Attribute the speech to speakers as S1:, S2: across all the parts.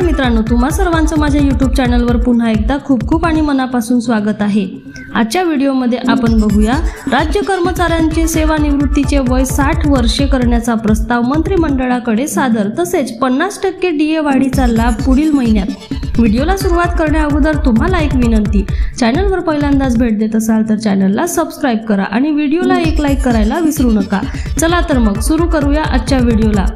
S1: मित्रांनो तुम्हा सर्वांचं माझ्या यूट्यूब चॅनलवर पुन्हा एकदा खूप खूप आणि मनापासून स्वागत आहे. आजच्या व्हिडिओमध्ये आपण बघूया राज्य कर्मचाऱ्यांचे सेवानिवृत्तीचे वय साठ वर्षे करण्याचा प्रस्ताव मंत्रिमंडळाकडे सादर तसेच पन्नास टक्के डी ए वाढीचा लाभ पुढील महिन्यात. व्हिडिओला सुरुवात करण्या अगोदर तुम्हाला एक विनंती चॅनलवर पहिल्यांदाच भेट देत असाल तर चॅनलला सबस्क्राईब करा आणि व्हिडिओला एक लाईक करायला विसरू नका. चला तर मग सुरू करूया आजच्या व्हिडिओला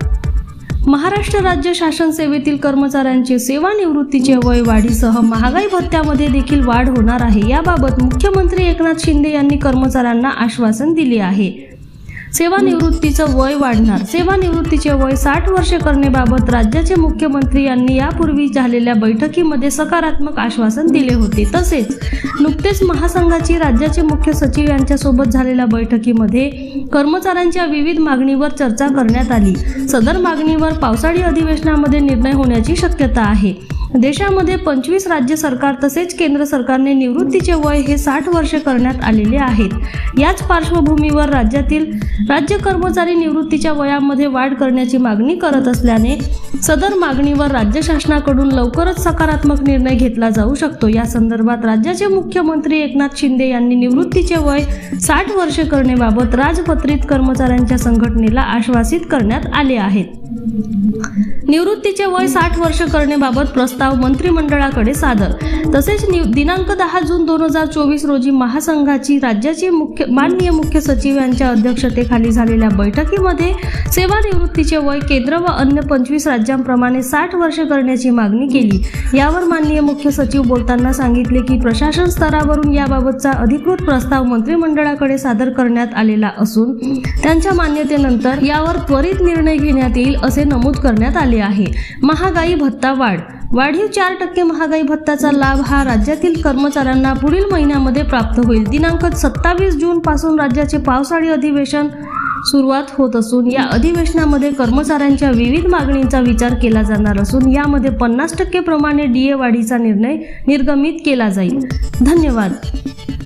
S1: महाराष्ट्र राज्य शासन सेवेतील कर्मचाऱ्यांचे सेवानिवृत्तीचे वय वाढीसह महागाई भत्त्यामध्ये देखील वाढ होणार आहे. याबाबत मुख्यमंत्री एकनाथ शिंदे यांनी कर्मचाऱ्यांना आश्वासन दिले आहे. सेवानिवृत्तीचं वय वाढणार. सेवानिवृत्तीचे वय साठ वर्षे करण्याबाबत राज्याचे मुख्यमंत्री यांनी यापूर्वी झालेल्या बैठकीमध्ये सकारात्मक आश्वासन दिले होते. तसेच नुकतेच महासंघाची राज्याचे मुख्य सचिव यांच्यासोबत झालेल्या बैठकीमध्ये कर्मचाऱ्यांच्या विविध मागणीवर चर्चा करण्यात आली. सदर मागणीवर पावसाळी अधिवेशनामध्ये निर्णय होण्याची शक्यता आहे. देशामध्ये पंचवीस राज्य सरकार तसेच केंद्र सरकारने निवृत्तीचे वय हे साठ वर्षे करण्यात आलेले आहेत. याच पार्श्वभूमीवर राज्यातील राज्य कर्मचारी निवृत्तीच्या वयामध्ये वाढ करण्याची मागणी करत असल्याने सदर मागणीवर राज्य शासनाकडून लवकरच सकारात्मक निर्णय घेतला जाऊ शकतो. या संदर्भात राज्याचे मुख्यमंत्री एकनाथ शिंदे यांनी निवृत्तीचे वय साठ वर्षे करण्याबाबत राजपत्रित कर्मचाऱ्यांच्या संघटनेला आश्वासित करण्यात आले आहेत निवृत्तीचे वय साठ वर्ष करण्याबाबत प्रस्ताव मंत्रिमंडळाकडे सादर. तसेच दिनांक दहा जून दोन हजार चोवीस रोजी महासंघाची राज्याचे मुख्य माननीय मुख्य सचिव यांच्या अध्यक्षतेखाली झालेल्या बैठकीमध्ये सेवानिवृत्तीचे वय केंद्र व अन्य पंचवीस राज्यांप्रमाणे साठ वर्ष करण्याची मागणी केली. यावर माननीय मुख्य सचिव बोलताना सांगितले की प्रशासन स्तरावरून याबाबतचा अधिकृत प्रस्ताव मंत्रिमंडळाकडे सादर करण्यात आलेला असून त्यांच्या मान्यतेनंतर यावर त्वरित निर्णय घेण्यात येईल असे नमूद करण्यात आले. आहे. महागाई भत्ता वाढ. वाढीव चार टक्के महागाई भत्त्याचा लाभ हा राज्यातील कर्मचाऱ्यांना पुढील महिन्यामध्ये प्राप्त होईल. दिनांक सत्तावीस जून पासून राज्याचे पावसाळी अधिवेशन सुरुवात होत असून या अधिवेशनामध्ये कर्मचाऱ्यांच्या विविध मागणींचा विचार केला जाणार असून यामध्ये पन्नास टक्के प्रमाणे ए वाढीचा निर्णय निर्गमित केला जाईल. धन्यवाद.